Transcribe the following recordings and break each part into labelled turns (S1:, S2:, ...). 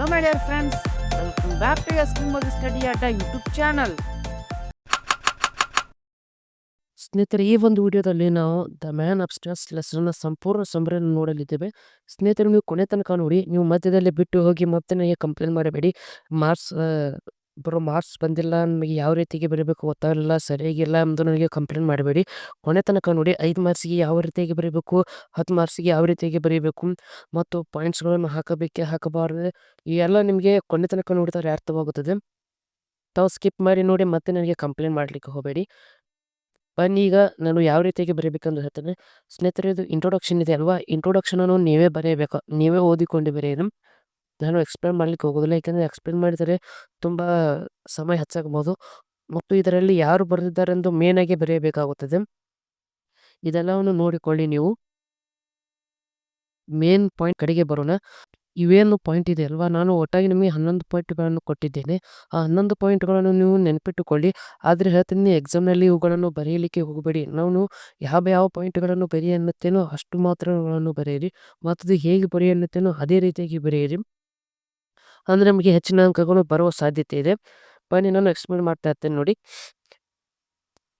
S1: Hello, my dear friends welcome back to your Modi study at YouTube channel.
S2: ಸ್ನೇಹಿತರೆ ಈ ಒಂದು ವಿಡಿಯೋದಲ್ಲಿ ನಾವು ದ ಮ್ಯಾನ್ ಆಫ್ ಸ್ಟಾರ್ಸ್ ಲೆಸನ್ನ ಸಂಪೂರ್ಣ ಸಂಭ್ರಮ ನೋಡಲಿದ್ದೇವೆ. ಸ್ನೇಹಿತರೆ ನೀವು ಕೊನೆ ತನಕ ನೋಡಿ ನೀವು ಮಧ್ಯದಲ್ಲಿ ಬಿಟ್ಟು ಹೋಗಿ ಮತ್ತೆ ನನಗೆ ಕಂಪ್ಲೇಂಟ್ ಮಾಡಬೇಡಿ. ಮಾರ್ಕ್ಸ್ ಬರೋ ಮಾರ್ಕ್ಸ್ ಬಂದಿಲ್ಲ, ನಮಗೆ ಯಾವ ರೀತಿಗೆ ಬರೀಬೇಕು, ಗೊತ್ತಾಗಲಿಲ್ಲ, ಸರಿಯಾಗಿಲ್ಲ ಎಂದು ನನಗೆ ಕಂಪ್ಲೇಂಟ್ ಮಾಡಬೇಡಿ. ಕೊನೆ ತನಕ ನೋಡಿ ಐದು ಮಾರ್ಕ್ಸಿಗೆ ಯಾವ ರೀತಿಯಾಗಿ ಬರೀಬೇಕು, ಹತ್ತು ಮಾರ್ಕ್ಸಿಗೆ ಯಾವ ರೀತಿಯಾಗಿ ಬರೀಬೇಕು, ಮತ್ತು ಪಾಯಿಂಟ್ಸ್ಗಳನ್ನು ಹಾಕಬೇಕೆ, ಹಾಕಬಾರದು ಎಲ್ಲ ನಿಮಗೆ ಕೊನೆ ತನಕ ನೋಡಿದರೆ ಅರ್ಥವಾಗುತ್ತದೆ. ತಾವು ಸ್ಕಿಪ್ ಮಾಡಿ ನೋಡಿ ಮತ್ತೆ ನನಗೆ ಕಂಪ್ಲೇಂಟ್ ಮಾಡಲಿಕ್ಕೆ ಹೋಗಬೇಡಿ. ಬನ್ನಿ ಈಗ ನಾನು ಯಾವ ರೀತಿಯಾಗಿ ಬರೀಬೇಕಂದು ಹೇಳ್ತೇನೆ. ಸ್ನೇಹಿತರೆ, ಇದು ಇಂಟ್ರೊಡಕ್ಷನ್ ಇದೆ ಅಲ್ವಾ? ಇಂಟ್ರೊಡಕ್ಷನನ್ನು ನೀವೇ ಬರೆಯಬೇಕು, ನೀವೇ ಓದಿಕೊಂಡು ಬರೆಯಿರಿ. ನಾನು ಎಕ್ಸ್ಪ್ಲೇನ್ ಮಾಡ್ಲಿಕ್ಕೆ ಹೋಗೋದಿಲ್ಲ. ಯಾಕಂದರೆ ಎಕ್ಸ್ಪ್ಲೇನ್ ಮಾಡಿದರೆ ತುಂಬ ಸಮಯ ಹೆಚ್ಚಾಗಬಹುದು. ಮತ್ತು ಇದರಲ್ಲಿ ಯಾರು ಬರೆದಿದ್ದಾರೆಂದು ಮೇನಾಗಿ ಬರೆಯಬೇಕಾಗುತ್ತದೆ. ಇದೆಲ್ಲವನ್ನು ನೋಡಿಕೊಳ್ಳಿ ನೀವು. ಮೇನ್ ಪಾಯಿಂಟ್ ಕಡೆಗೆ ಬರೋಣ. ಇವೇನು ಪಾಯಿಂಟ್ ಇದೆ ಅಲ್ವಾ? ನಾನು ಒಟ್ಟಾಗಿ ನಿಮಗೆ ಹನ್ನೊಂದು ಪಾಯಿಂಟ್ಗಳನ್ನು ಕೊಟ್ಟಿದ್ದೇನೆ. ಆ ಹನ್ನೊಂದು ಪಾಯಿಂಟ್ಗಳನ್ನು ನೀವು ನೆನಪಿಟ್ಟುಕೊಳ್ಳಿ. ಆದರೆ ಹೇಳ್ತೀನಿ ಎಕ್ಸಾಮ್ನಲ್ಲಿ ಇವುಗಳನ್ನು ಬರೆಯಲಿಕ್ಕೆ ಹೋಗಬೇಡಿ. ನಾನು ಯಾವ ಯಾವ ಪಾಯಿಂಟ್ಗಳನ್ನು ಬರೆಯ ಅನ್ನುತ್ತೇನೋ ಅಷ್ಟು ಮಾತ್ರಗಳನ್ನು ಬರೆಯಿರಿ. ಮತ್ತು ಹೇಗೆ ಬರೆಯ ಅನ್ನುತ್ತೇನೋ ಅದೇ ರೀತಿಯಾಗಿ ಬರೆಯಿರಿ. ಅಂದರೆ ನಮಗೆ ಹೆಚ್ಚಿನ ಅಂಕಗಳು ಬರುವ ಸಾಧ್ಯತೆ ಇದೆ. ಬನ್ನಿ ನಾನು ಎಕ್ಸ್ಪ್ಲೇನ್ ಮಾಡ್ತಾ ಇರ್ತೇನೆ ನೋಡಿ.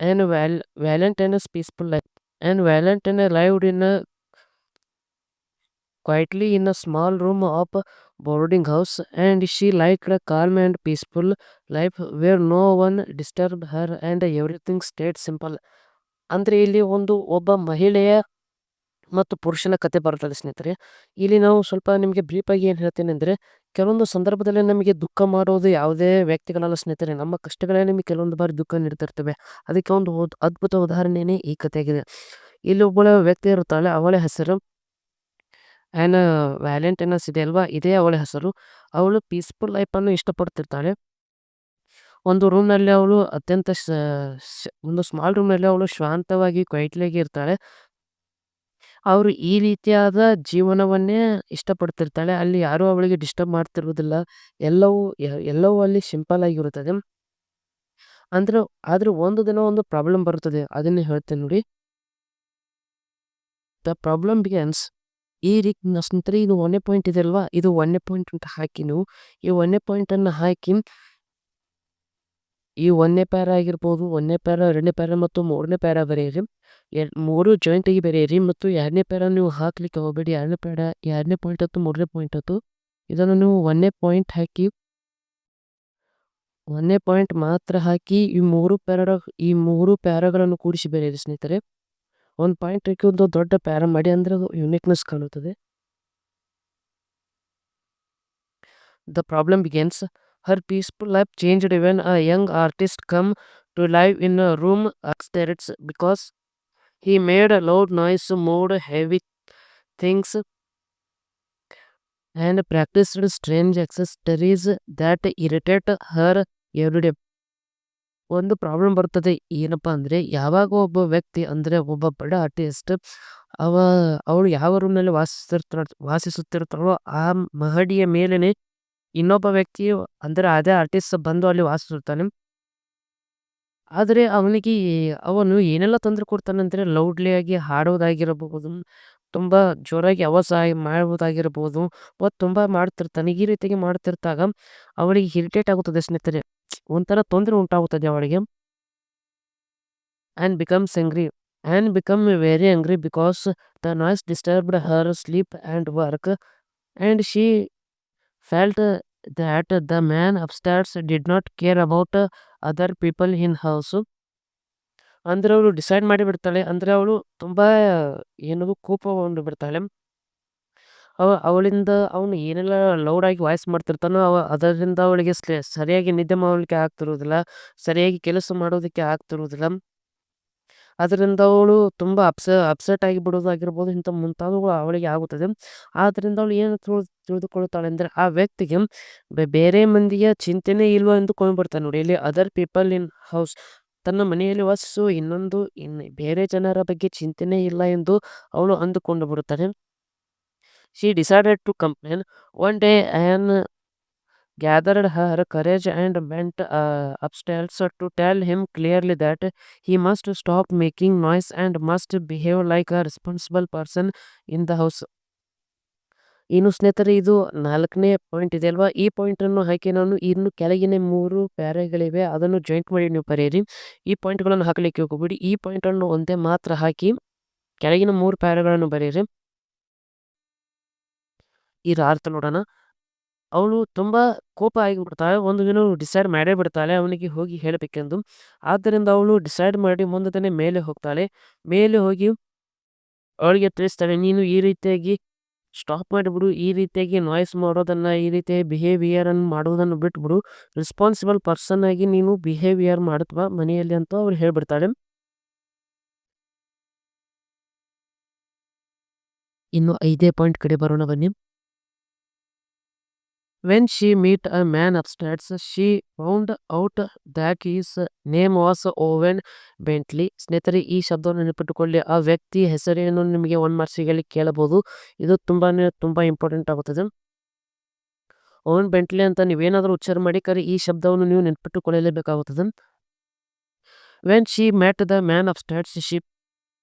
S2: And ವ್ಯಾಲ್ Valentine's peaceful life and Valentine lived in quietly in a small room of boarding house and she like liked calm and peaceful life where no one disturb her and everything state simple ಅಂದರೆ ಇಲ್ಲಿ ಒಂದು ಒಬ್ಬ ಮಹಿಳೆಯ ಮತ್ತು ಪುರುಷನ ಕತೆ ಬರುತ್ತದೆ ಸ್ನೇಹಿತರೆ. ಇಲ್ಲಿ ನಾವು ಸ್ವಲ್ಪ ನಿಮಗೆ ಬ್ರೀಫಾಗಿ ಏನು ಹೇಳ್ತೇನೆ ಅಂದರೆ ಕೆಲವೊಂದು ಸಂದರ್ಭದಲ್ಲಿ ನಮಗೆ ದುಃಖ ಮಾಡೋದು ಯಾವುದೇ ವ್ಯಕ್ತಿಗಳಲ್ಲ ಸ್ನೇಹಿತರೆ ನಮ್ಮ ಕಷ್ಟಗಳೇ ನಿಮಗೆ ಕೆಲವೊಂದು ಬಾರಿ ದುಃಖ ನೀಡ್ತಿರ್ತವೆ. ಅದಕ್ಕೆ ಒಂದು ಅದ್ಭುತ ಉದಾಹರಣೆಯೇ ಈ ಕಥೆಯಾಗಿದೆ ಇಲ್ಲಿ ಒಬ್ಬಳ ವ್ಯಕ್ತಿ ಇರುತ್ತಾಳೆ. ಅವಳ ಹೆಸರು ಆ್ಯನ್ ವ್ಯಾಲೆಂಟೈನಸ್ ಇದೆ ಅಲ್ವಾ? ಇದೇ ಅವಳ ಹೆಸರು. ಅವಳು ಪೀಸ್ಫುಲ್ ಲೈಫನ್ನು ಇಷ್ಟಪಡ್ತಿರ್ತಾಳೆ. ಒಂದು ರೂಮ್ನಲ್ಲಿ ಅವಳು ಅತ್ಯಂತ ಒಂದು ಸ್ಮಾಲ್ ರೂಮ್ನಲ್ಲಿ ಅವಳು ಶಾಂತವಾಗಿ ಕ್ವೈಟ್ಲಿಯಾಗಿ ಇರ್ತಾಳೆ. ಅವರು ಈ ರೀತಿಯಾದ ಜೀವನವನ್ನೇ ಇಷ್ಟಪಡ್ತಿರ್ತಾಳೆ. ಅಲ್ಲಿ ಯಾರೂ ಅವಳಿಗೆ ಡಿಸ್ಟರ್ಬ್ ಮಾಡ್ತಿರುವುದಿಲ್ಲ. ಎಲ್ಲವೂ ಎಲ್ಲವೂ ಅಲ್ಲಿ ಸಿಂಪಲ್ ಆಗಿರುತ್ತದೆ. ಅಂದ್ರೆ, ಆದ್ರೆ ಒಂದು ದಿನ ಒಂದು ಪ್ರಾಬ್ಲಮ್ ಬರುತ್ತದೆ. ಅದನ್ನೇ ಹೇಳ್ತೇನೆ ನೋಡಿ. ದ ಪ್ರಾಬ್ಲಮ್ ಬಿಗನ್ಸ್ ಈ ರೀತಿ ಸ್ನೇಹಿತರೆ, ಇದು ಒಂದೇ ಪಾಯಿಂಟ್ ಇದೆ ಅಲ್ವಾ? ಇದು ಒಂದೇ ಪಾಯಿಂಟ್ ಅಂತ ಹಾಕಿ ನೀವು. ಈ ಒಂದೇ ಪಾಯಿಂಟ್ ಅನ್ನು ಹಾಕಿ ಈ ಒಂದನೇ ಪ್ಯಾರ ಆಗಿರ್ಬೋದು, ಒಂದನೇ ಪ್ಯಾರ ಎರಡನೇ ಪ್ಯಾರ ಮತ್ತು ಮೂರನೇ ಪ್ಯಾರ ಬರೆಯಿರಿ ಮೂರು ಜಾಯಿಂಟ್ ಆಗಿ ಬರೆಯಿರಿ ಮತ್ತು ಎರಡನೇ ಪ್ಯಾರ ನೀವು ಹಾಕ್ಲಿಕ್ಕೆ ಹೋಗಬೇಡಿ. ಎರಡನೇ ಪ್ಯಾರ ಎರಡನೇ ಪಾಯಿಂಟ್ ಹತ್ತು, ಮೂರನೇ ಪಾಯಿಂಟ್ ಹತ್ತು. ಇದನ್ನು ನೀವು ಒಂದನೇ ಪಾಯಿಂಟ್ ಹಾಕಿ, ಒಂದನೇ ಪಾಯಿಂಟ್ ಮಾತ್ರ ಹಾಕಿ ಈ ಮೂರು ಪ್ಯಾರ ಈ ಮೂರು ಪ್ಯಾರಗಳನ್ನು ಕೂಡಿಸಿ ಬರೆಯಿರಿ ಸ್ನೇಹಿತರೆ. ಒಂದು ಪಾಯಿಂಟ್ ಹಾಕಿ ಒಂದು ದೊಡ್ಡ ಪ್ಯಾರ ಮಾಡಿ ಅಂದರೆ ಅದು ಯುನಿಕ್ನೆಸ್ ಕಾಣುತ್ತದೆ. The problem begins her peaceful life changed when a young artist come to live in a room upstairs because he made a loud noise, moved heavy things, and practiced strange accessories that irritate her every day. ಒಂದು problem ಬರ್ತದೆ ಏನಪ್ಪ ಅಂದರೆ ಯಾವಾಗ ಒಬ್ಬ ವ್ಯಕ್ತಿ ಅಂದರೆ ಒಬ್ಬ ಬಡ ಆರ್ಟಿಸ್ಟ್ ಅವ ಅವಳು ಯಾವ ರೂಮ್ನಲ್ಲಿ ವಾಸಿಸ್ತಿರ್ತಾಳ ವಾಸಿಸುತ್ತಿರ್ತಾಳೋ ಆ ಮಹಡಿಯ ಮೇಲೇನೆ ಇನ್ನೊಬ್ಬ ವ್ಯಕ್ತಿ ಅಂದರೆ ಅದೇ ಆರ್ಟಿಸ್ಟ್ ಬಂದು ಅಲ್ಲಿ ವಾಸಿಸುತ್ತಾನೆ. ಆದರೆ ಅವನಿಗೆ ಅವನು ಏನೆಲ್ಲ ತೊಂದರೆ ಕೊಡ್ತಾನಂದರೆ ಲೌಡ್ಲಿ ಆಗಿ ಹಾಡೋದಾಗಿರಬಹುದು, ತುಂಬ ಜೋರಾಗಿ ಅವಾಜ್ ಮಾಡುವುದಾಗಿರಬಹುದು ಮತ್ತು ತುಂಬ ಮಾಡ್ತಿರ್ತಾನೆ ಈ ರೀತಿಯಾಗಿ ಮಾಡ್ತಿರ್ತಾಗ ಅವಳಿಗೆ ಇರಿಟೇಟ್ ಆಗುತ್ತದೆ ಸ್ನೇಹಿತರೆ. ಒಂಥರ ತೊಂದರೆ ಉಂಟಾಗುತ್ತದೆ ಅವಳಿಗೆ. And becomes angry and become very angry because the noise disturbed her sleep and work and she felt that the man upstairs did not care about other people in house ಅಂದರೆ ಅವಳು decide ಮಾಡಿಬಿಡ್ತಾಳೆ ಅಂದರೆ ಅವಳು ತುಂಬ, ಏನದು ಕೋಪಗೊಂಡು ಬಿಡ್ತಾಳೆ. ಅವ, ಅವಳಿಂದ ಅವನು ಏನೆಲ್ಲ ಲೌಡಾಗಿ ವಾಯ್ಸ್ ಮಾಡ್ತಿರ್ತಾನೋ ಅವ ಅದರಿಂದ ಅವಳಿಗೆ ಸರಿಯಾಗಿ ನಿದ್ದೆ ಮಾಡಲಿಕ್ಕೆ ಆಗ್ತಿರುವುದಿಲ್ಲ. ಸರಿಯಾಗಿ ಕೆಲಸ ಮಾಡೋದಕ್ಕೆ ಆಗ್ತಿರುವುದಿಲ್ಲ. ಅದರಿಂದ ಅವಳು ತುಂಬ ಅಪ್ಸ, ಅಪ್ಸೆಟ್ ಆಗಿ ಬಿಡೋದಾಗಿರ್ಬೋದು ಇಂಥ ಮುಂತಾದವುಗಳು ಅವಳಿಗೆ ಆಗುತ್ತದೆ. ಆದ್ದರಿಂದ ಅವಳು ಏನು ತಿಳಿದು ತಿಳಿದುಕೊಳ್ಳುತ್ತಾಳೆ ಅಂದರೆ ಆ ವ್ಯಕ್ತಿಗೆ ಬೇರೆ ಮಂದಿಯ ಚಿಂತೆನೇ ಇಲ್ವಾ ಎಂದು ಕೊಂಡ್ಬಿಡ್ತಾನೆ ನೋಡಿ. ಇಲ್ಲಿ ಅದರ್ ಪೀಪಲ್ ಇನ್ ಹೌಸ್ ತನ್ನ ಮನೆಯಲ್ಲಿ ವಾಸಿಸುವ ಇನ್ನೊಂದು, ಇನ್, ಬೇರೆ ಜನರ ಬಗ್ಗೆ ಚಿಂತೆನೇ ಇಲ್ಲ ಎಂದು ಅವಳು ಅಂದುಕೊಂಡು ಬಿಡುತ್ತಾನೆ she decided to complain one day Anne gathered her courage and went uh, upstairs to tell him clearly that he must stop making noise and must behave like a responsible person in the house. ಇನ್ನು ಸ್ನೇಹಿತರೆ ಇದು ನಾಲ್ಕನೇ point ಇದೆ ಅಲ್ವಾ ಈ ಪಾಯಿಂಟನ್ನು ಹಾಕಿ ನಾನು ಇನ್ನು ಕೆಳಗಿನ ಮೂರು ಪ್ಯಾರೆಗಳಿವೆ ಅದನ್ನು ಜಾಯಿಂಟ್ ಮಾಡಿ ನೀವು ಬರೆಯಿರಿ ಈ ಪಾಯಿಂಟ್ಗಳನ್ನು ಹಾಕಲಿಕ್ಕೆ ಹೋಗ್ಬಿಡಿ ಈ ಪಾಯಿಂಟನ್ನು ಒಂದೇ ಮಾತ್ರ ಹಾಕಿ ಕೆಳಗಿನ ಮೂರು ಪ್ಯಾರೆಗಳನ್ನು ಬರೆಯಿರಿ ಈ ಅರ್ಥ ನೋಡೋಣ ಅವಳು ತುಂಬ ಕೋಪ ಆಗಿಬಿಡ್ತಾಳೆ, ಒಂದು ದಿನ ಡಿಸೈಡ್ ಮಾಡೇ ಬಿಡ್ತಾಳೆ, ಅವನಿಗೆ ಹೋಗಿ ಹೇಳಬೇಕೆಂದು. ಆದ್ದರಿಂದ ಅವಳು ಡಿಸೈಡ್ ಮಾಡಿ ಮುಂದೆ ಮೇಲೆ ಹೋಗ್ತಾಳೆ. ಮೇಲೆ ಹೋಗಿ ಅವಳಿಗೆ ತಿಳಿಸ್ತಾಳೆ, ನೀನು ಈ ರೀತಿಯಾಗಿ ಸ್ಟಾಪ್ ಮಾಡಿಬಿಡು, ಈ ರೀತಿಯಾಗಿ ನಾಯ್ಸ್ ಮಾಡೋದನ್ನು, ಈ ರೀತಿ ಬಿಹೇವಿಯರನ್ನು ಮಾಡೋದನ್ನು ಬಿಟ್ಬಿಡು. ರೆಸ್ಪಾನ್ಸಿಬಲ್ ಪರ್ಸನ್ ಆಗಿ ನೀನು ಬಿಹೇವಿಯರ್ ಮಾಡುತ್ತವಾ ಮನೆಯಲ್ಲಿ ಅಂತ ಅವ್ರು ಹೇಳ್ಬಿಡ್ತಾಳೆ. ಇನ್ನು ಐದೇ ಪಾಯಿಂಟ್ ಕಡೆ ಬರೋಣ ಬನ್ನಿ. When she meet a man upstairs she found out that is name was Owen Bentley ಸ್ನೇಹಿತರೆ, ಈ ಶಬ್ದವನ್ನು ನೆನಪಿಟ್ಟುಕೊಳ್ಳಿ. ಆ ವ್ಯಕ್ತಿ ಹೆಸರೇನು ನಿಮಗೆ ಒನ್ ಮಾರ್ಕ್ಸಿಗೆ ಕೇಳಬಹುದು. ಇದು ತುಂಬಾನೇ ತುಂಬಾ ಇಂಪಾರ್ಟೆಂಟ್ ಆಗುತ್ತದೆ. ಓವನ್ ಬೆಂಟ್ಲಿ ಅಂತ ನೀವೇನಾದರೂ ಉಚ್ಚಾರ ಮಾಡಿ, ಕರೆ, ಈ ಶಬ್ದವನ್ನು ನೀವು ನೆನಪಿಟ್ಟುಕೊಳ್ಳಲೇಬೇಕಾಗುತ್ತದೆ. When she met the man of stairs she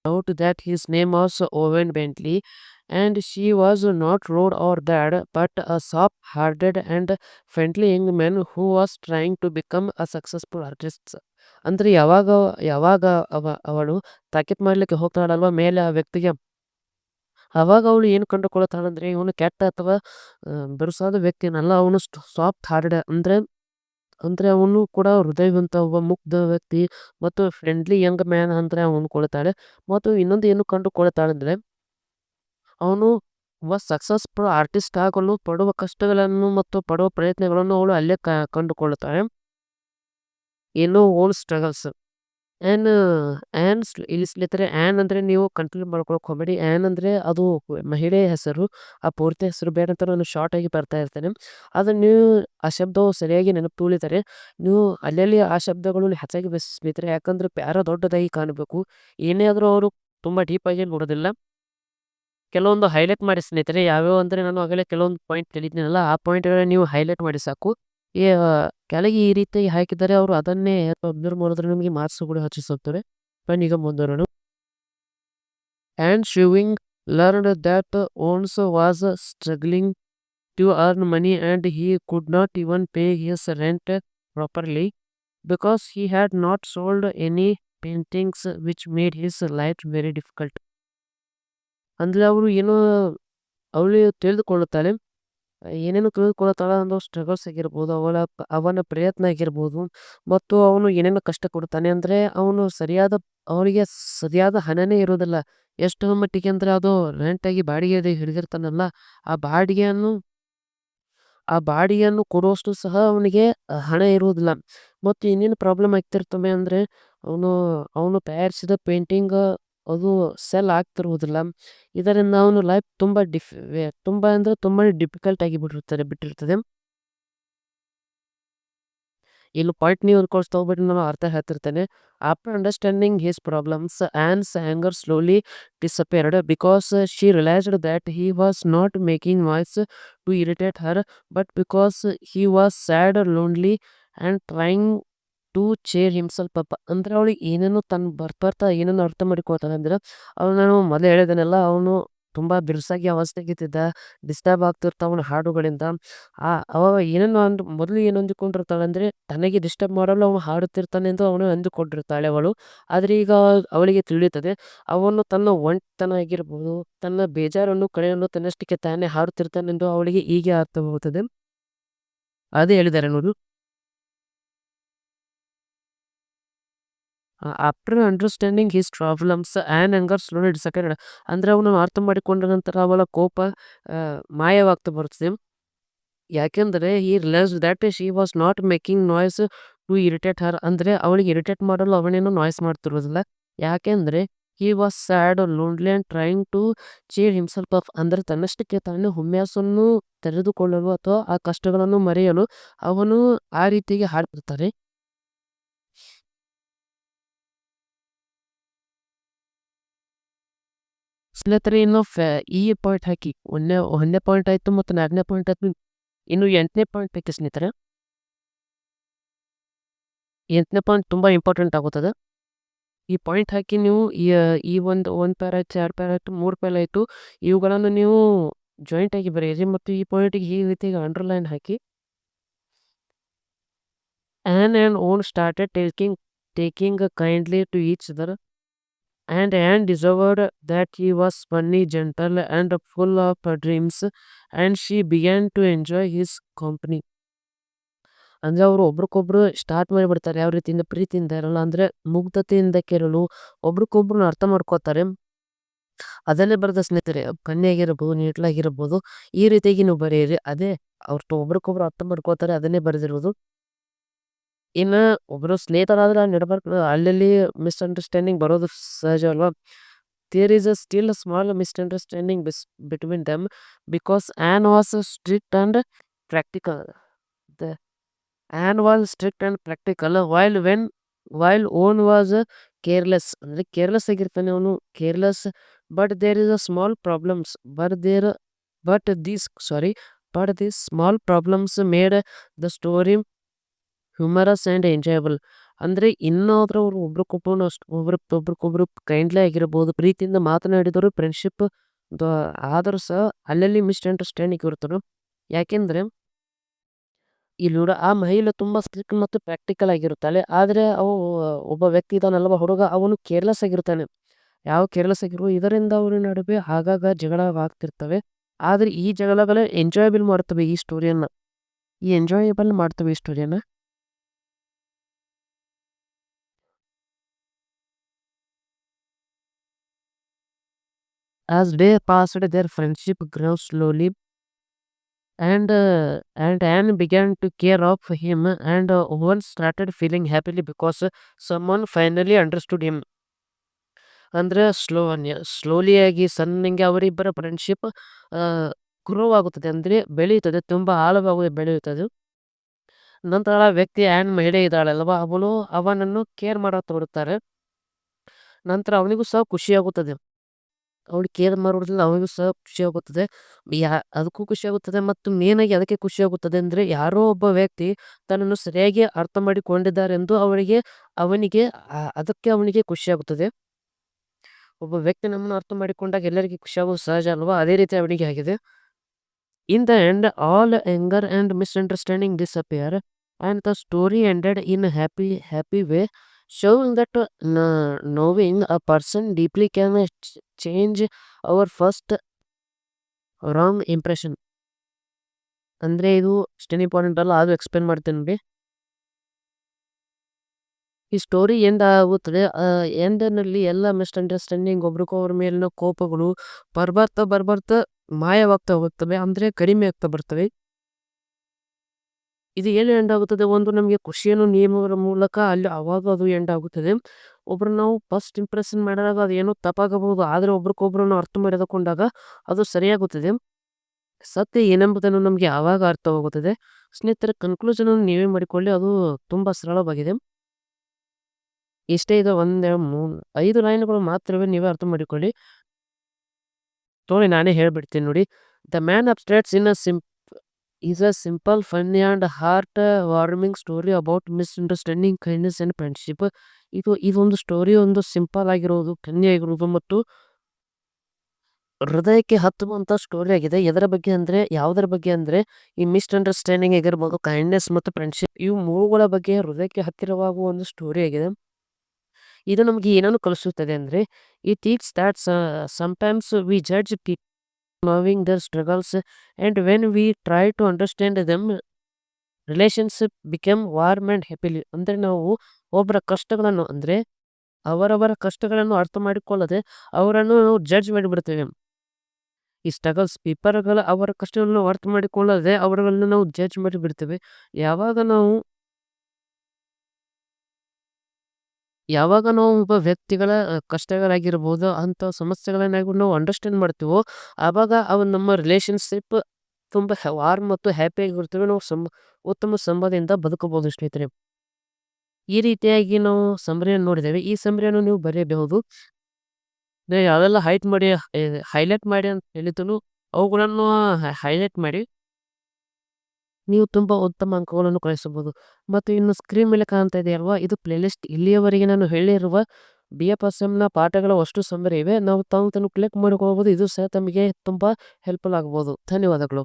S2: out that his name was Owen Bentley and she was not rude or bad but a soft hearted and friendly young man who was trying to become a successful artist. ಅಂದರೆ ಯಾವಾಗ ಯಾವಾಗ ಅವ, ಅವಳು ತಾಕೀತ್ ಮಾಡಲಿಕ್ಕೆ ಹೋಗ್ತಾಳಲ್ವ ಮೇಲೆ ಆ ವ್ಯಕ್ತಿಗೆ ಅವಾಗ ಅವಳು ಏನು ಕಂಡುಕೊಳ್ಳುತ್ತಾಳಂದ್ರೆ ಇವನು ಕೆಟ್ಟ ಅಥವಾ ಬಿರುಸಾದ ವ್ಯಕ್ತಿನಲ್ಲ, ಅವನು ಸಾಫ್ಟ್ ಹಾರ್ಡ್ ಅಂದರೆ ಅಂದರೆ ಅವನು ಕೂಡ ಹೃದಯವಂತ ಒಬ್ಬ ಮುಗ್ಧ ವ್ಯಕ್ತಿ ಮತ್ತು ಫ್ರೆಂಡ್ಲಿ ಯಂಗ್ ಮ್ಯಾನ್ ಅಂದರೆ ಅವನು ಕೊಳ್ತಾಳೆ ಮತ್ತು ಇನ್ನೊಂದು ಏನು ಕಂಡುಕೊಳ್ಳುತ್ತಾಳೆ ಅಂದರೆ ಅವನು ಒಬ್ಬ ಸಕ್ಸಸ್ಫುಲ್ ಆರ್ಟಿಸ್ಟ್ ಆಗಲು, ಪಡುವ ಕಷ್ಟಗಳನ್ನು ಮತ್ತು ಪಡುವ ಪ್ರಯತ್ನಗಳನ್ನು ಅವಳು ಅಲ್ಲೇ ಕಂಡುಕೊಳ್ಳುತ್ತಾಳೆ. ಏನು ಓಲ್ ಸ್ಟ್ರಗಲ್ಸ್ ಆ್ಯನ್ ಆ್ಯನ್ ಇಲ್ಲಿ ಸ್ನೇಹಿತರೆ ಆ್ಯನ್ ಅಂದರೆ ನೀವು ಕಂಟಿನ್ಯೂ ಮಾಡ್ಕೊಳಕ್ಕೆ ಹೋಗಬೇಡಿ. ಆ್ಯನ್ ಅಂದರೆ ಅದು ಮಹಿಳೆಯ ಹೆಸರು, ಆ ಪೂರ್ತಿ ಹೆಸರು ಬೇಡ ಅಂತ ನಾನು ಶಾರ್ಟ್ ಆಗಿ ಬರ್ತಾ ಇರ್ತೇನೆ. ಆದರೆ ನೀವು ಆ ಶಬ್ದವು ಸರಿಯಾಗಿ ನೆನಪು ತುಳಿತಾರೆ ನೀವು ಅಲ್ಲಲ್ಲಿ ಆ ಶಬ್ದಗಳು ಹೆಚ್ಚಾಗಿ ಬೆಸ್ ಯಾಕಂದರೆ ಯಾಕಂದ್ರೆ ಪ್ಯಾರ ದೊಡ್ಡದಾಗಿ ಕಾಣಬೇಕು. ಏನೇ ಆದರೂ ಅವರು ತುಂಬ ಡೀಪಾಗಿ ನೋಡೋದಿಲ್ಲ. ಕೆಲವೊಂದು ಹೈಲೈಟ್ ಮಾಡಿ ಸ್ನೇಹಿತರೆ, ಯಾವ್ಯಾವ ಅಂದರೆ ನಾನು ಆಗಲೇ ಕೆಲವೊಂದು ಪಾಯಿಂಟ್ ತಿಳಿದ್ದೀನಲ್ಲ ಆ ಪಾಯಿಂಟ್ಗಳನ್ನ ನೀವು ಹೈಲೈಟ್ ಮಾಡಿ ಸಾಕು. ಈ ಕೆಳಗೆ ಈ ರೀತಿಯಾಗಿ ಹಾಕಿದ್ದಾರೆ ಅವರು ಅದನ್ನೇ ಅಬ್ಸರ್ವ್ ಮಾಡಿದ್ರೆ ನಿಮಗೆ ಮಾರ್ಕ್ಸ್ ಕೂಡ ಹೆಚ್ಚಿಸುತ್ತಾರೆ. ಬನ್ನಿ ಈಗ ಮುಂದುವರೋಣ and ಶಿವಿಂಗ್ learn that Owen's was struggling to earn money and he could not even pay his rent properly because he had not sold any paintings which made his life very difficult ಅಂದರೆ ಅವರು ಏನೋ ಅವಳು ತಿಳಿದುಕೊಳ್ಳುತ್ತಾಳೆ. ಏನೇನು ತಿಳಿದುಕೊಳ್ಳುತ್ತಾಳೆ ಅನ್ನೋ struggles ಆಗಿರ್ಬೋದು, ಅವಳ ಅವನ ಪ್ರಯತ್ನ ಆಗಿರ್ಬೋದು, ಮತ್ತು ಅವನು ಏನೇನು ಕಷ್ಟ ಕೊಡ್ತಾನೆ ಅಂದರೆ ಅವನು ಸರಿಯಾದ ಅವನಿಗೆ ಸರಿಯಾದ ಹಣನೇ ಇರೋದಿಲ್ಲ. ಎಷ್ಟು ಮಟ್ಟಿಗೆ ಅಂದರೆ ಅದು ರೆಂಟಾಗಿ ಬಾಡಿಗೆ ಹಿಡಿದಿರ್ತಾನಲ್ಲ, ಆ ಬಾಡಿಗೆಯನ್ನು ಆ ಬಾಡಿಗೆಯನ್ನು ಕೊಡುವಷ್ಟು ಸಹ ಅವನಿಗೆ ಹಣ ಇರುವುದಿಲ್ಲ ಮತ್ತು ಇನ್ನೇನು ಪ್ರಾಬ್ಲಮ್ ಆಗ್ತಿರ್ತವೆ ಅಂದರೆ ಅವನು ಅವನು ತಯಾರಿಸಿದ ಪೇಂಟಿಂಗ್ ಅದು ಸೆಲ್ ಆಗ್ತಿರುವುದಿಲ್ಲ ಇದರಿಂದ ಅವನು ಲೈಫ್ ತುಂಬ ಡಿಫ್ ತುಂಬ ಅಂದರೆ ತುಂಬ ಡಿಫಿಕಲ್ಟ್ ಆಗಿ ಬಿಟ್ಟಿರ್ತಾರೆ ಬಿಟ್ಟಿರ್ತದೆ ಇಲ್ಲಿ ಪಾಯಿಂಟ್ ನೀವು ಅನ್ಕೊಳ್ತಾ ಹೋಗ್ಬಿಟ್ಟು ನಾನು ಅರ್ಥ ಹೇಳ್ತಿರ್ತೇನೆ. After understanding his problems Anne's anger slowly disappeared because she realised that he was not making voice to irritate her but because he was sad lonely and trying to cheer himself up ಅಂದರೆ ಅವಳಿಗೆ ಏನೇನೋ ತನ್ನ ಬರ್ತಾ ಏನೇನೋ ಅರ್ಥ ಮಾಡಿಕೊಳ್ತಾನೆ ಅಂದ್ರೆ, ಅವನು ನಾನು ಮೊದಲೇ ಹೇಳಿದೆನಲ್ಲ, ಅವನು ತುಂಬ ಬಿರುಸಾಗಿ ಅವಸ್ಥೆಗಿದ್ದ ಡಿಸ್ಟರ್ಬ್ ಆಗ್ತಿರ್ತಾವನ ಹಾಡುಗಳಿಂದ. ಆ ಅವ ಏನನ್ನು ಅಂದು, ಮೊದಲು ಏನು ಅಂದುಕೊಂಡಿರ್ತಾಳೆ ಅಂದರೆ, ತನಗೆ ಡಿಸ್ಟರ್ಬ್ ಮಾಡಲು ಅವನು ಹಾಡುತ್ತಿರ್ತಾನೆ ಎಂದು ಅವನು ಅಂದುಕೊಂಡಿರ್ತಾಳೆ ಅವಳು. ಆದರೆ ಈಗ ಅವಳಿಗೆ ತಿಳಿಯುತ್ತದೆ, ಅವನು ತನ್ನ ಒಂಟತನ ಆಗಿರ್ಬೋದು, ತನ್ನ ಬೇಜಾರನ್ನು ಕಳೆಯಲು ತನ್ನಷ್ಟಕ್ಕೆ ತಾನೇ ಹಾಡುತ್ತಿರ್ತಾನೆಂದು ಅವಳಿಗೆ ಹೀಗೆ ಅರ್ಥವಾಗುತ್ತದೆ. ಅದೇ ಹೇಳಿದ್ದಾರೆ ನೋಡು. After understanding his problems Anne anger slowly disappeared ಅಂದರೆ ಅವನು ಅರ್ಥ ಮಾಡಿಕೊಂಡ ನಂತರ ಅವಳ ಕೋಪ ಮಾಯವಾಗ್ತಾ ಬರ್ತದೆ ಯಾಕೆಂದರೆ ಈ realise that she was not making noise to irritate her ಅಂದರೆ, ಅವಳಿಗೆ ಇರಿಟೇಟ್ ಮಾಡಲು ಅವನೇನು ನಾಯ್ಸ್ ಮಾಡ್ತಿರೋದಿಲ್ಲ. ಯಾಕೆಂದರೆ he was sad lonely and trying to cheer himself off ಅಂದರೆ, ತನ್ನಷ್ಟಕ್ಕೆ ತಾನೇ ಹುಮ್ಯಾಸನ್ನು ತೆರೆದುಕೊಳ್ಳಲು ಅಥವಾ ಆ ಕಷ್ಟಗಳನ್ನು ಮರೆಯಲು ಅವನು ಆ ರೀತಿಗೆ ಹಾಡ್ತಿರ್ತಾರೆ. ಇನ್ನು ಫ್ಯಾ ಈ ಪಾಯಿಂಟ್ ಹಾಕಿ ಒಂದನೇ ಒಂದನೇ ಪಾಯಿಂಟ್ ಆಯಿತು ಮತ್ತು ನಾಲ್ಕನೇ ಪಾಯಿಂಟ್ ಆಯ್ತು ಇನ್ನು ಎಂಟನೇ ಪಾಯಿಂಟ್ ಹಾಕಿ ಸ್ನೇಹಿತರೆ ಎಂಟನೇ ಪಾಯಿಂಟ್ ತುಂಬ ಇಂಪಾರ್ಟೆಂಟ್ ಆಗುತ್ತದೆ ಈ ಪಾಯಿಂಟ್ ಹಾಕಿ ನೀವು ಈ ಈ ಒಂದು ಒಂದು ಪ್ಯಾರ ಆಯ್ತು ಎರಡು ಪ್ಯಾರ ಆಯಿತು ಮೂರು ಪ್ಯಾರ ಆಯಿತು ಇವುಗಳನ್ನು ನೀವು ಜಾಯಿಂಟ್ ಆಗಿ ಬರೆಯಿರಿ ಮತ್ತು ಈ ಪಾಯಿಂಟಿಗೆ ಈ ರೀತಿಯಾಗಿ underline hockey. Anne and Owen started taking taking kindly to each other. And Anne discovered that he was funny, gentle, and full of dreams, and she began to enjoy his company. ಅಂದ್ರೆ ಅವರು ಒಬ್ರಿಗೊಬ್ರು start ಮಾಡಿಬಿಡ್ತಾರೆ ಯಾವ ರೀತಿಯಿಂದ ಪ್ರೀತಿಯಿಂದ ಇರಲ್ಲ ಅಂದ್ರೆ ಮುಗ್ಧತೆಯಿಂದ ಕೇರಲು ಒಬ್ರಿಗೊಬ್ರು ಅರ್ಥ ಮಾಡ್ಕೋತಾರೆ. ಅದನ್ನೇ ಬರೆದ ಸ್ನೇಹಿತರೆ ಕನ್ಯಾಗಿರ್ಬೋದು ನೀಟ್ಲಾಗಿರ್ಬೋದು ಈ ರೀತಿಯಾಗಿ ನೀವು ಬರೆಯಿರಿ ಅದೇ ಅವ್ರು ಒಬ್ರಿಗೊಬ್ರು ಅರ್ಥ ಮಾಡ್ಕೋತಾರೆ ಅದನ್ನೇ ಬರೆದಿರೋದು. ಇನ್ನು ಒಬ್ಬರು ಸ್ನೇಹಿತರಾದ್ರೆ ನಡ್ಬರ್ಕ್ ಅಲ್ಲಲ್ಲಿ ಮಿಸ್‌ಅಂಡರ್‌ಸ್ಟ್ಯಾಂಡಿಂಗ್ ಬರೋದು ಸಹಜ ಅಲ್ವಾ? There is a still small misunderstanding between them because Anne was strict and practical. The Anne was strict and practical while when while Owen was careless ಅಂದರೆ ಕೇರ್‌ಲೆಸ್ ಆಗಿರ್ತಾನೆ ಅವನು careless but there is a small problems but there but these sorry but these small problems made the story humorous and enjoyable. ಅಂದರೆ ಇನ್ನಾದರೂ ಅವರು ಒಬ್ರಿಗೊಬ್ಬರು ಅಷ್ಟು ಒಬ್ರು ಒಬ್ರಿಗೊಬ್ರು kindly ಆಗಿರ್ಬೋದು, ಪ್ರೀತಿಯಿಂದ ಮಾತನಾಡಿದರು ಫ್ರೆಂಡ್‌ಶಿಪ್ ಆದರೂ ಸಹ ಅಲ್ಲಲ್ಲಿ ಮಿಸ್‌ಅಂಡರ್‌ಸ್ಟ್ಯಾಂಡಿಂಗ್ ಇರ್ತಾರೆ ಯಾಕೆಂದರೆ ಇಲ್ಲಿ ನೋಡು, ಆ ಮಹಿಳೆ ತುಂಬ ಸ್ಟ್ರಿಕ್ಟ್ ಮತ್ತು ಪ್ರಾಕ್ಟಿಕಲ್ ಆಗಿರುತ್ತಾಳೆ. ಆದರೆ ಅವು ಒಬ್ಬ ವ್ಯಕ್ತಿ ಇದ್ದಾನಲ್ವ ಹುಡುಗ, ಅವನು ಕೇರ್‌ಲೆಸ್ ಆಗಿರ್ತಾನೆ. ಯಾವ ಕೇರ್‌ಲೆಸ್ ಆಗಿರುವ ಇದರಿಂದ ಅವರ ನಡುವೆ ಆಗಾಗ ಜಗಳವಾಗ್ತಿರ್ತವೆ. ಆದರೆ ಈ ಜಗಳಗಳೇ ಎಂಜಾಯಬಲ್ ಮಾಡ್ತವೆ ಈ ಸ್ಟೋರಿಯನ್ನು ಈ ಎಂಜಾಯಬಲ್ ಮಾಡ್ತವೆ ಈ ಸ್ಟೋರಿಯನ್ನ. As day passed their friendship grow slowly. And and Anne began to care of him and Owen started feeling happily because someone finally understood him. ಅಂದ್ರೆ ಸ್ಲೋ, ಸ್ಲೋಲಿಯಾಗಿ ಸಣ್ಣಂಗೆ ಅವರಿಬ್ಬರ ಫ್ರೆಂಡ್‌ಶಿಪ್ ಗ್ರೋ ಆಗುತ್ತದೆ ಅಂದರೆ ಬೆಳೆಯುತ್ತದೆ, ತುಂಬ ಆಳವಾಗಿ ಬೆಳೆಯುತ್ತದೆ. ನಂತರ ವ್ಯಕ್ತಿ ಆನ್ ಮಹಿಳೆ ಇದ್ದಾಳಲ್ವಾ ಅವಳು ಅವನನ್ನು ಕೇರ್ ಮಾಡತೊಡಗುತ್ತಾರೆ. ನಂತರ ಅವನಿಗೂ ಸಹ ಖುಷಿಯಾಗುತ್ತದೆ. ಅವಳು ಕೇರ್ ಮಾಡೋದ್ರಿಂದ ಅವನಿಗೂ ಸಹ ಖುಷಿಯಾಗುತ್ತದೆ. ಯಾ, ಅದಕ್ಕೂ ಖುಷಿಯಾಗುತ್ತದೆ ಮತ್ತು ಮೇನಾಗಿ ಅದಕ್ಕೆ ಖುಷಿಯಾಗುತ್ತದೆ ಅಂದರೆ ಯಾರೋ ಒಬ್ಬ ವ್ಯಕ್ತಿ ತನ್ನನ್ನು ಸರಿಯಾಗಿ ಅರ್ಥ ಮಾಡಿಕೊಂಡಿದ್ದಾರೆಂದು ಅವರಿಗೆ, ಅವನಿಗೆ ಅದಕ್ಕೆ ಅವನಿಗೆ ಖುಷಿಯಾಗುತ್ತದೆ. ಒಬ್ಬ ವ್ಯಕ್ತಿ ನಮ್ಮನ್ನು ಅರ್ಥ ಮಾಡಿಕೊಂಡಾಗ ಎಲ್ಲರಿಗೂ ಖುಷಿಯಾಗೋದು ಸಹಜ ಅಲ್ವಾ? ಅದೇ ರೀತಿ ಅವನಿಗೆ ಆಗಿದೆ. In the end all anger and misunderstanding disappear and the story ended in happy happy way showing that uh, knowing a person deeply can ch- change our first wrong impression. ಅಂದ್ರೆ ಇದು ಅಷ್ಟೇನು ಇಂಪಾರ್ಟೆಂಟ್ ಅಲ್ಲ ಅದು explain ಮಾಡ್ತೀನಿ ನೋಡಿ. ಈ story end ಆಗುತ್ತದೆ. ಎಂಡ್‌ನಲ್ಲಿ ಎಲ್ಲ ಮಿಸ್‌ಅಂಡರ್‌ಸ್ಟ್ಯಾಂಡಿಂಗ್ ಒಬ್ರಿಗೊಬ್ಬರ ಮೇಲಿನ ಕೋಪಗಳು ಬರ್ಬರ್ತಾ ಬರ್ಬರ್ತಾ ಮಾಯವಾಗ್ತಾ ಹೋಗ್ತವೆ. ಅಂದ್ರೆ ಕಡಿಮೆ ಆಗ್ತಾ ಬರ್ತವೆ. ಇದು ಏನು ಎಂಡ್ ಆಗುತ್ತದೆ ಒಂದು ನಮಗೆ ಖುಷಿಯನ್ನು ನಿಯಮಗಳ ಮೂಲಕ ಅಲ್ಲಿ ಅವಾಗ ಅದು ಎಂಡ್ ಆಗುತ್ತದೆ. ಒಬ್ರು ನಾವು ಫಸ್ಟ್ ಇಂಪ್ರೆಷನ್ ಮಾಡಿದಾಗ ಅದು ಏನೋ ತಪ್ಪಾಗಬಹುದು. ಆದರೆ ಒಬ್ರಿಗೊಬ್ರನ್ನು ಅರ್ಥ ಮಾಡಿಕೊಂಡಾಗ ಅದು ಸರಿಯಾಗುತ್ತದೆ. ಸತ್ಯ ಏನೆಂಬುದನ್ನು ನಮಗೆ ಆವಾಗ ಅರ್ಥವಾಗುತ್ತದೆ. ಸ್ನೇಹಿತರ ಕನ್ಕ್ಲೂಷನ್ ಅನ್ನು ನೀವೇ ಮಾಡಿಕೊಳ್ಳಿ ಅದು ತುಂಬಾ ಸರಳವಾಗಿದೆ. ಇಷ್ಟೇ ಇದೆ 1, 2, 3 5 ಲೈನ್‌ಗಳು ಮಾತ್ರವೇ ನೀವೇ ಅರ್ಥ ಮಾಡಿಕೊಳ್ಳಿ. ತೋಳಿ ನಾನೇ ಹೇಳ್ಬಿಡ್ತೀನಿ ನೋಡಿ. The man of upstairs in a simp is a simple funny, and warming story about misunderstanding kindness and friendship. ಇದು ಇದೊಂದು ಸ್ಟೋರಿ ಒಂದು ಸಿಂಪಲ್ ಆಗಿರೋದು ಫನ್ನಿ ಆಗಿರೋದು ಮತ್ತು ಹೃದಯಕ್ಕೆ ಹತ್ತುವಂತ ಸ್ಟೋರಿ ಆಗಿದೆ. ಎದರ ಬಗ್ಗೆ ಅಂದ್ರೆ ಯಾವುದರ ಬಗ್ಗೆ ಅಂದ್ರೆ ಈ ಮಿಸ್‌ಅಂಡರ್‌ಸ್ಟ್ಯಾಂಡಿಂಗ್ ಆಗಿರ್ಬೋದು ಕೈಂಡ್ನೆಸ್ ಮತ್ತು ಫ್ರೆಂಡ್‌ಶಿಪ್ ಇವು ಮೂರುಗಳ ಬಗ್ಗೆ ಹೃದಯಕ್ಕೆ ಹತ್ತಿರವಾಗುವ ಒಂದು ಸ್ಟೋರಿ ಆಗಿದೆ. ಇದು ನಮಗೆ ಏನನ್ನು ಕಲಿಸುತ್ತದೆ ಅಂದ್ರೆ it teach that some sometimes we judge people loving their struggles and when we try to understand them relationship become warm and happily. ಅಂದ್ರೆ ನಾವು ಒಬ್ಬರ ಕಷ್ಟಗಳನ್ನು, ಅಂದ್ರೆ ಅವರವರ ಕಷ್ಟಗಳನ್ನು ಅರ್ಥ ಮಾಡಿಕೊಳ್ಳದೆ ಅವರನ್ನು ನಾವು ಜಡ್ಜ್ ಮಾಡಿಬಿಡ್ತೇವೆ. ಈ ಸ್ಟ್ರಗಲ್ಸ್ ಪೀಪರ್ಗಳ ಅವರ ಕಷ್ಟಗಳನ್ನು ಅರ್ಥ ಮಾಡಿಕೊಳ್ಳದೆ ಅವರನ್ನು ನಾವು ಜಡ್ಜ್ ಮಾಡಿಬಿಡ್ತೇವೆ. ಯಾವಾಗ ನಾವು ಯಾವಾಗ ನಾವು ಒಬ್ಬ ವ್ಯಕ್ತಿಗಳ ಕಷ್ಟಗಳಾಗಿರ್ಬೋದು, ಅಂಥ ಸಮಸ್ಯೆಗಳನ್ನಾಗಿ ನಾವು ಅಂಡರ್‌ಸ್ಟ್ಯಾಂಡ್ ಮಾಡ್ತೀವೋ, ಆವಾಗ ಅವು ನಮ್ಮ ರಿಲೇಷನ್ಶಿಪ್ ತುಂಬ ವಾರ್ಮ್ ಮತ್ತು ಹ್ಯಾಪಿಯಾಗಿರ್ತೀವಿ. ನಾವು ಸಂ ಉತ್ತಮ ಸಂಬಂಧದಿಂದ ಬದುಕಬಹುದು ಸ್ನೇಹಿತರೆ. ಈ ರೀತಿಯಾಗಿ ನಾವು ಸಮರಿಯನ್ನು ನೋಡಿದ್ದೇವೆ. ಈ ಸಮರಿಯನ್ನು ನೀವು ಬರೆಯಬಹುದು. ನೀವು ಯಾವೆಲ್ಲ ಹೈಟ್ ಮಾಡಿ ಹೈಲೈಟ್ ಮಾಡಿ ಅಂತ ಹೇಳಿದ್ರು ಅವುಗಳನ್ನು ಹೈಲೈಟ್ ಮಾಡಿ ನೀವು ತುಂಬ ಉತ್ತಮ ಅಂಕಗಳನ್ನು ಗಳಿಸಬಹುದು. ಮತ್ತು ಇನ್ನು ಸ್ಕ್ರೀನ್ ಮೇಲೆ ಕಾಣ್ತಾ ಇದೆ ಅಲ್ವಾ? ಇದು ಪ್ಲೇಲಿಸ್ಟ್ ಇಲ್ಲಿಯವರೆಗೆ ನಾನು ಹೇಳಿರುವ ಬಿ ಎಫ್ ಎಸ್ ಎಮ್ನ ಪಾಠಗಳು ಅಷ್ಟು ಸಂಬರ ಇವೆ. ನಾವು ತಾವು ತಾನು ಕ್ಲಿಕ್ ಮಾಡಿಕೊಳ್ಬೋದು ಇದು ಸಹ ತಮಗೆ ತುಂಬ ಹೆಲ್ಪ್ಫುಲ್ ಆಗ್ಬೋದು. ಧನ್ಯವಾದಗಳು.